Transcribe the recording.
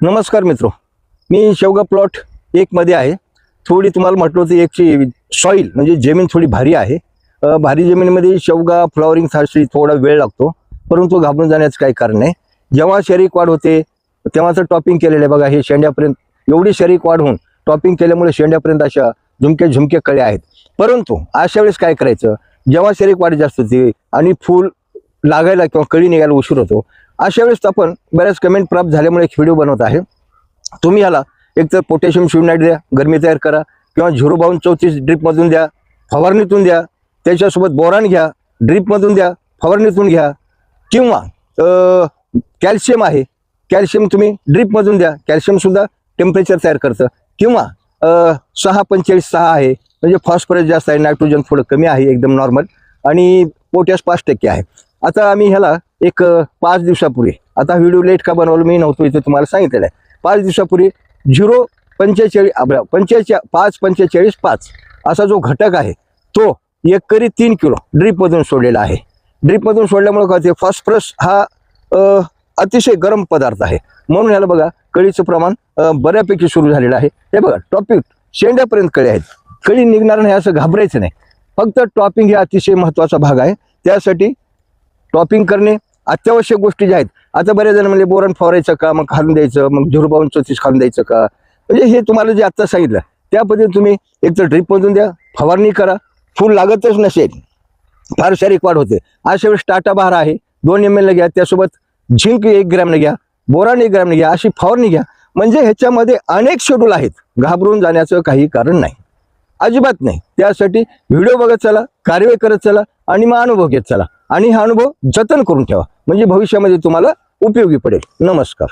नमस्कार मित्रो मी शेवगा प्लॉट एकमध्ये आहे. थोडी तुम्हाला म्हटलं होतं एकची सॉईल म्हणजे जमीन थोडी भारी आहे. भारी जमिनीमध्ये शेवगा फ्लॉवरिंगसाठी थोडा वेळ लागतो परंतु घाबरून जाण्याचं काही कारण नाही. जेव्हा शरीक वाढ होते तेव्हाचं टॉपिंग केलेलं आहे. बघा हे शेंड्यापर्यंत एवढी शरीक वाढ होऊन टॉपिंग केल्यामुळे शेंड्यापर्यंत अशा झुमके झुमके कळे आहेत. परंतु अशा वेळेस काय करायचं? जेव्हा शरीक वाढ जास्त होते आणि फूल लागायला किंवा कळी निघायला उशीर होतो अशा वेळेस आपण बऱ्याच कमेंट प्राप्त झाल्यामुळे एक व्हिडिओ बनवत आहे. तुम्ही ह्याला एकतर पोटॅशियम शिवनाईट द्या गरमी तयार करा किंवा झिरो बावन्न चौतीस ड्रीपमधून द्या फवारणीतून द्या त्याच्यासोबत बोरान घ्या ड्रीपमधून द्या फवारणीतून घ्या किंवा कॅल्शियम आहे. कॅल्शियम तुम्ही ड्रीपमधून द्या. कॅल्शियमसुद्धा टेम्परेचर तयार करतं. किंवा सहा पंचेचाळीस सहा आहे. म्हणजे फॉस्फरस जास्त आहे नायट्रोजन थोडं कमी आहे एकदम नॉर्मल आणि पोटॅश पाच टक्के आहे. आता आम्ही ह्याला एक पाच दिवसापूर्वी. आता व्हिडिओ लेट का बनवलं मी नव्हतो इथे तुम्हाला सांगितलेलं आहे. पाच दिवसापूर्वी झिरो पंचेचाळीस आपल्या पंचेचा पाच पंचेचाळीस पाच असा जो घटक आहे तो एकरी तीन किलो ड्रीपमधून सोडलेला आहे. ड्रीपमधून सोडल्यामुळे काय होते? फॉस्फरस हा अतिशय गरम पदार्थ आहे. म्हणून ह्याला बघा कळीचं प्रमाण बऱ्यापैकी सुरू झालेलं आहे. हे बघा टॉपिक शेंड्यापर्यंत कळी आहेत. कळी निघणार नाही असं घाबरायचं नाही. फक्त टॉपिंग हे अतिशय महत्त्वाचा भाग आहे. त्यासाठी टॉपिंग करणे अत्यावश्यक गोष्टी ज्या आहेत. आता बरेच जण म्हणजे बोरण फवारायचं का? मग खालून द्यायचं. मग झुरबावून चौतीस खालून द्यायचं का? म्हणजे हे तुम्हाला जे आत्ता सांगितलं त्या पद्धतीने तुम्ही एक तर ड्रीपमधून द्या फवारणी करा. फुल लागतच नसेल. फार शारीरिक वाढ होते. अशा वेळेस टाटा बहार आहे. दोन एम एल घ्या त्यासोबत झिंक एक ग्रॅमने घ्या बोरान एक ग्रॅमने घ्या अशी फवारणी घ्या. म्हणजे ह्याच्यामध्ये अनेक शेड्यूल आहेत. घाबरून जाण्याचं काही कारण नाही. अजिबात नाही. त्यासाठी व्हिडिओ बघत चला कार्यवाही करत चला आणि मग अनुभव घेत चला. आणि हा अनुभव जतन करून ठेवा. म्हणजे भविष्यामध्ये तुम्हाला उपयोगी पडेल. नमस्कार.